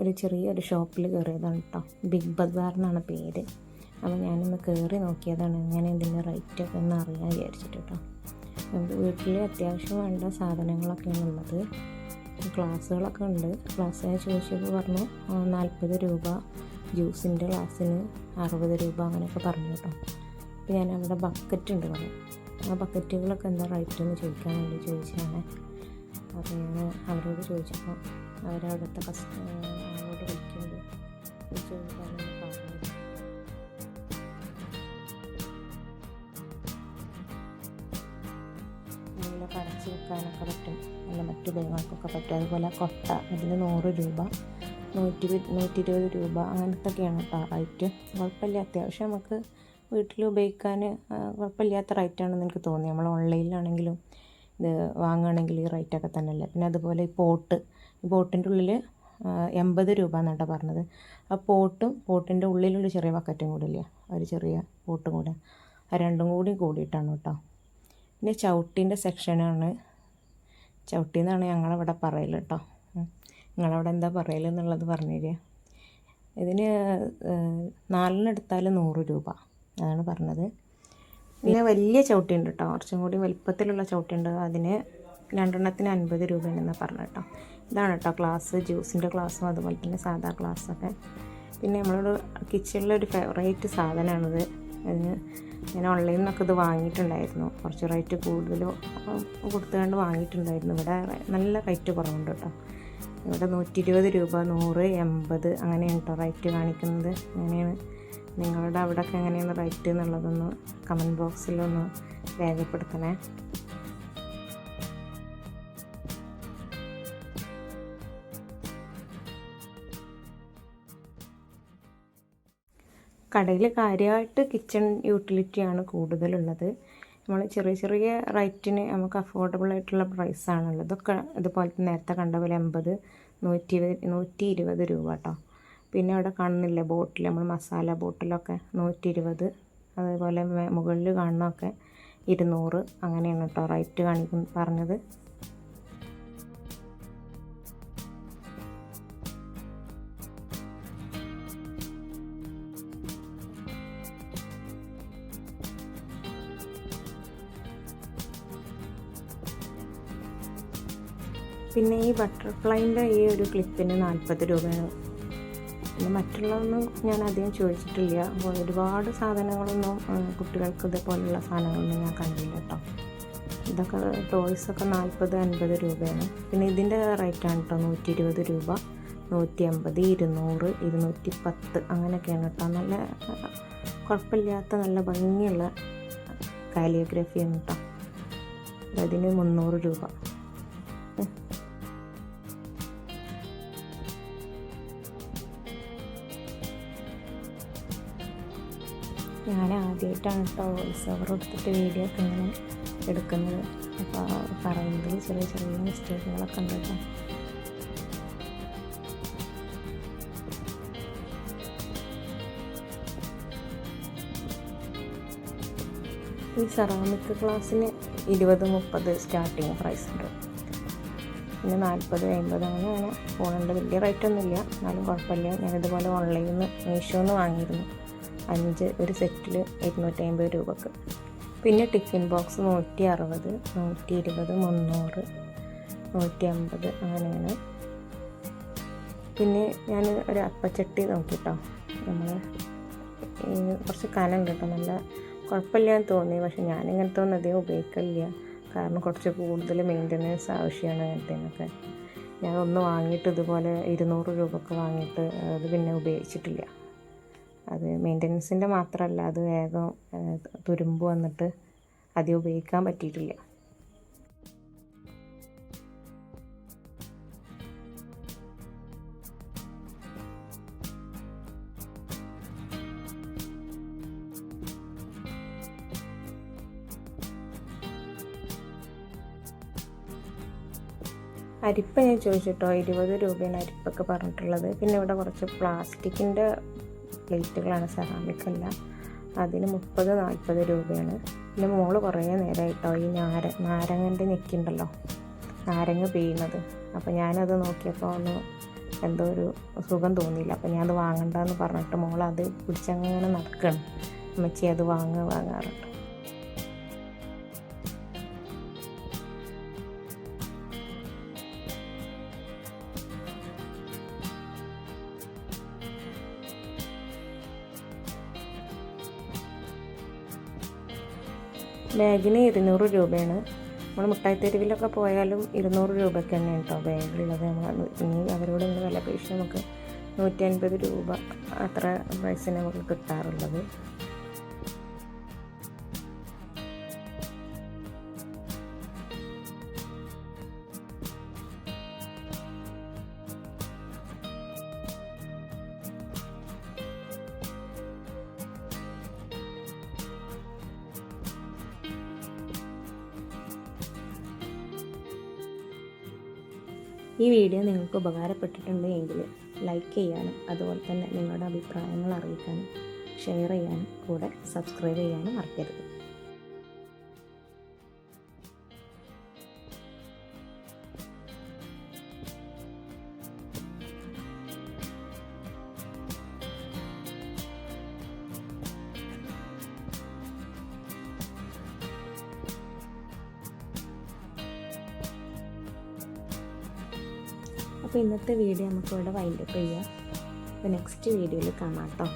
ഒരു ചെറിയൊരു ഷോപ്പിൽ കയറിയതാണ് കേട്ടോ. ബിഗ് ബസാർ എന്നാണ് പേര്. അപ്പോൾ ഞാനൊന്ന് കയറി നോക്കിയതാണ് എങ്ങനെ ഇതിന്റെ റേറ്റ് ഒക്കെ ഒന്ന് അറിയാൻ വിചാരിച്ചിട്ട് കേട്ടോ. വീട്ടിൽ അത്യാവശ്യം വേണ്ട സാധനങ്ങളൊക്കെയാണ് ഉള്ളത്. ക്ലാസ്സുകളൊക്കെ ഉണ്ട്. ക്ലാസ് ചോദിച്ചപ്പോൾ പറഞ്ഞു നാൽപ്പത് രൂപ ജ്യൂസിന്റെ ക്ലാസ്സിന് അറുപത് രൂപ അങ്ങനെയൊക്കെ പറഞ്ഞു കേട്ടോ. അപ്പോൾ ഞാൻ അവിടെ ബക്കറ്റ് ഉണ്ട് പറഞ്ഞു ആ ബക്കറ്റുകളൊക്കെ എന്താ റേറ്റ് എന്ന് ചോദിക്കാൻ വേണ്ടി ചോദിച്ചതാണ്. അപ്പോൾ ഞാൻ അവരോട് ചോദിച്ചപ്പോൾ അവരവിടുത്തെ കസ്റ്റ കഴിഞ്ഞിട്ടാണ് പറഞ്ഞത്. വെക്കാനൊക്കെ പറ്റും. അല്ല മറ്റു ദൈവങ്ങൾക്കൊക്കെ പറ്റും. അതുപോലെ കൊട്ട അതിന് നൂറ് രൂപ നൂറ്റി നൂറ്റി ഇരുപത് രൂപ അങ്ങനത്തൊക്കെയാണ് കേട്ടോ റൈറ്റ്. കുഴപ്പമില്ല. അത്യാവശ്യം നമുക്ക് വീട്ടിൽ ഉപയോഗിക്കാൻ കുഴപ്പമില്ലാത്ത റൈറ്റാണെന്ന് എനിക്ക് തോന്നി. നമ്മൾ ഓൺലൈനിലാണെങ്കിലും ഇത് വാങ്ങുകയാണെങ്കിൽ ഈ റേറ്റൊക്കെ തന്നെയല്ലേ. പിന്നെ അതുപോലെ ഈ പോട്ട്. ഈ പോട്ടിന്റെ ഉള്ളിൽ എൺപത് രൂപ എന്നാട്ടോ പറഞ്ഞത്. ആ പോട്ടും പോട്ടിന്റെ ഉള്ളിലുള്ള ചെറിയ ബക്കറ്റും കൂടി ഇല്ലേ ഒരു ചെറിയ പോട്ടും കൂടെ. ആ രണ്ടും കൂടി കൂടിയിട്ടാണ് കേട്ടോ പിന്നെ ചവിട്ടിന്റെ സെക്ഷനാണ്. ചവിട്ടി എന്നാണ് ഞങ്ങളവിടെ പറയൽ കേട്ടോ. നിങ്ങളവിടെ എന്താ പറയൽ എന്നുള്ളത് പറഞ്ഞു തരിക ഇതിന് നാലെണ്ണം എടുത്താൽ നൂറ് രൂപ. അതാണ് പറഞ്ഞത്. പിന്നെ വലിയ ചവിട്ടി ഉണ്ട് കേട്ടോ കുറച്ചും കൂടി വലിപ്പത്തിലുള്ള ചവിട്ടി ഉണ്ട് അതിന് രണ്ടെണ്ണത്തിന് അൻപത് രൂപയാണെന്ന് പറഞ്ഞു കേട്ടോ. ഇതാണ് കേട്ടോ ക്ലാസ് ജ്യൂസിന്റെ ക്ലാസ്സും അതുപോലെ തന്നെ സാധാ ക്ലാസ്സൊക്കെ പിന്നെ നമ്മളോട് കിച്ചണിലൊരു ഫേവറേറ്റ് സാധനമാണിത് അതിന് ഞാൻ ഓൺലൈനിൽ നിന്നൊക്കെ ഇത് വാങ്ങിയിട്ടുണ്ടായിരുന്നു. കുറച്ച് റേറ്റ് കൂടുതൽ കൊടുത്തുകൊണ്ട് വാങ്ങിയിട്ടുണ്ടായിരുന്നു. ഇവിടെ നല്ല റേറ്റ് കുറവുണ്ട് കേട്ടോ. ഇവിടെ നൂറ്റി ഇരുപത് രൂപ നൂറ് എൺപത് അങ്ങനെയാണ് കേട്ടോ റേറ്റ് കാണിക്കുന്നത്. അങ്ങനെയാണ് നിങ്ങളുടെ അവിടെയൊക്കെ എങ്ങനെയാണ് റേറ്റ് എന്നുള്ളതൊന്ന് കമന്റ് ബോക്സിലൊന്ന് രേഖപ്പെടുത്തണേ. കടയിൽ കാര്യമായിട്ട് കിച്ചൺ യൂട്ടിലിറ്റിയാണ് കൂടുതലുള്ളത്. നമ്മൾ ചെറിയ ചെറിയ റേറ്റിന് നമുക്ക് അഫോർഡബിൾ ആയിട്ടുള്ള പ്രൈസാണുള്ളത് ഇതൊക്കെ ഇതുപോലെ നേരത്തെ കണ്ട പോലെ എൺപത് നൂറ്റി നൂറ്റി ഇരുപത് രൂപ കേട്ടോ പിന്നെ അവിടെ കാണുന്നില്ലേ ബോട്ടിൽ നമ്മൾ മസാല ബോട്ടിലൊക്കെ നൂറ്റി ഇരുപത് അതേപോലെ മുകളിൽ കാണുന്നതൊക്കെ ഇരുന്നൂറ് അങ്ങനെയാണ് കേട്ടോ റേറ്റ് കാണിക്കും പറഞ്ഞത്. പിന്നെ ഈ ബട്ടർഫ്ലൈന്റെ ഈ ഒരു ക്ലിപ്പിന് നാൽപ്പത് രൂപയാണ്. പിന്നെ മറ്റുള്ളതൊന്നും ഞാൻ അധികം ചോദിച്ചിട്ടില്ല. ഒരുപാട് സാധനങ്ങളൊന്നും കുട്ടികൾക്ക് ഇതേപോലെയുള്ള സാധനങ്ങളൊന്നും ഞാൻ കണ്ടില്ല കേട്ടോ. ഇതൊക്കെ ടോയ്സൊക്കെ നാൽപ്പത് അൻപത് രൂപയാണ്. പിന്നെ ഇതിന്റെ റേറ്റാണ് കേട്ടോ നൂറ്റി ഇരുപത് രൂപ. നൂറ്റി അമ്പത് ഇരുന്നൂറ് ഇരുന്നൂറ്റി പത്ത് അങ്ങനെയൊക്കെയാണ് കേട്ടോ. നല്ല കുഴപ്പമില്ലാത്ത നല്ല ഭംഗിയുള്ള കാലിയോഗ്രാഫിയാണ് കേട്ടോ. അതിന് മുന്നൂറ് രൂപ. ഞാൻ ആദ്യമായിട്ടാണ് കേട്ടോ വോയിസ് ഓവർ എടുത്തിട്ട് വീഡിയോ ഒക്കെ ഇങ്ങനെ എടുക്കുന്നത്. അപ്പോൾ പറയുന്നത് ചെറിയ ചെറിയ മിസ്റ്റേക്കുകളൊക്കെ ഉണ്ട് കേട്ടോ ഈ സെറാമിക് ക്ലാസ്സിന് ഇരുപത് മുപ്പത് സ്റ്റാർട്ടിങ് പ്രൈസ് ഉണ്ട്. പിന്നെ നാൽപ്പത് അമ്പത് അങ്ങനെ അങ്ങനെ ഫോണിന്റെ വലിയ റേറ്റ് ഒന്നുമില്ല. എന്നാലും കുഴപ്പമില്ല. ഞാനിതുപോലെ ഓൺലൈനിൽ നിന്ന് മീഷോന്ന് വാങ്ങിയിരുന്നു. അഞ്ച് ഒരു സെറ്റിൽ ഇരുന്നൂറ്റമ്പത് രൂപക്ക്. പിന്നെ ടിഫിൻ ബോക്സ് നൂറ്റി അറുപത് നൂറ്റി ഇരുപത് മുന്നൂറ് നൂറ്റി അമ്പത് അങ്ങനെയാണ്. പിന്നെ ഞാൻ ഒരു അപ്പച്ചട്ടി നോക്കിട്ടോ. നമ്മൾ കുറച്ച് കനം കേട്ടോ നല്ല കുഴപ്പമില്ലാന്ന് തോന്നി പക്ഷെ ഞാൻ ഇങ്ങനത്തെ ഒന്നും അധികം ഉപയോഗിക്കില്ല കാരണം കുറച്ച് കൂടുതൽ മെയിന്റനൻസ് ആവശ്യമാണ് അങ്ങനത്തേനൊക്കെ ഞാൻ ഒന്ന് വാങ്ങിയിട്ട് ഇതുപോലെ ഇരുന്നൂറ് രൂപക്ക് വാങ്ങിയിട്ട് അത് പിന്നെ ഉപയോഗിച്ചിട്ടില്ല. അത് മെയിന്റനൻസിന്റെ മാത്രമല്ല അത് വേഗം തുരുമ്പ് വന്നിട്ട് അധികം ഉപയോഗിക്കാൻ പറ്റിയിട്ടില്ല. അരിപ്പ ഞാൻ ചോദിച്ചിട്ടോ? ഇരുപത് രൂപയാണ് അരിപ്പൊക്കെ പറഞ്ഞിട്ടുള്ളത്. പിന്നെ ഇവിടെ കുറച്ച് പ്ലാസ്റ്റിക്കിന്റെ പ്ലേറ്റുകളാണ് സെറാമിക് അല്ല അതിന് മുപ്പത് നാൽപ്പത് രൂപയാണ്. പിന്നെ മോൾ കുറേ നേരമായിട്ടോ ഈ നാര നാരങ്ങന്റെ ഞെക്കുണ്ടല്ലോ. നാരങ്ങ പിഴിയുന്നത് അപ്പോൾ ഞാനത് നോക്കിയപ്പോൾ ഒന്ന് എന്തോ ഒരു സുഖം തോന്നിയില്ല. അപ്പോൾ ഞാൻ അത് വാങ്ങണ്ടെന്ന് പറഞ്ഞിട്ട് മോൾ അത് പിടിച്ചങ്ങനെ നടക്കണം. അമ്മച്ചി അത് വാങ്ങുക വാങ്ങാറുണ്ട് ബാഗിന് ഇരുന്നൂറ് രൂപയാണ്. നമ്മൾ മുട്ടായിത്തെരുവിലൊക്കെ തെരുവിലൊക്കെ പോയാലും ഇരുന്നൂറ് രൂപയ്ക്ക് തന്നെയാണ് കേട്ടോ ബാഗിലുള്ളത്. നമ്മൾ ഇനി അവരോട് ഇങ്ങനെ വില പേശി നമുക്ക് നൂറ്റി അൻപത് രൂപ അത്ര പ്രൈസിന് നമുക്ക് കിട്ടാറുള്ളത്. ഈ വീഡിയോ നിങ്ങൾക്ക് ഉപകാരപ്പെട്ടിട്ടുണ്ട് എങ്കിൽ ലൈക്ക് ചെയ്യാനും അതുപോലെ തന്നെ നിങ്ങളുടെ അഭിപ്രായങ്ങൾ അറിയിക്കാനും ഷെയർ ചെയ്യാനും കൂടെ സബ്സ്ക്രൈബ് ചെയ്യാനും മറക്കരുത്. അപ്പോൾ ഇന്നത്തെ വീഡിയോ നമുക്കിവിടെ വൈൻഡപ്പ് ചെയ്യാം. അപ്പോൾ നെക്സ്റ്റ് വീഡിയോയിൽ കാണാം കേട്ടോ.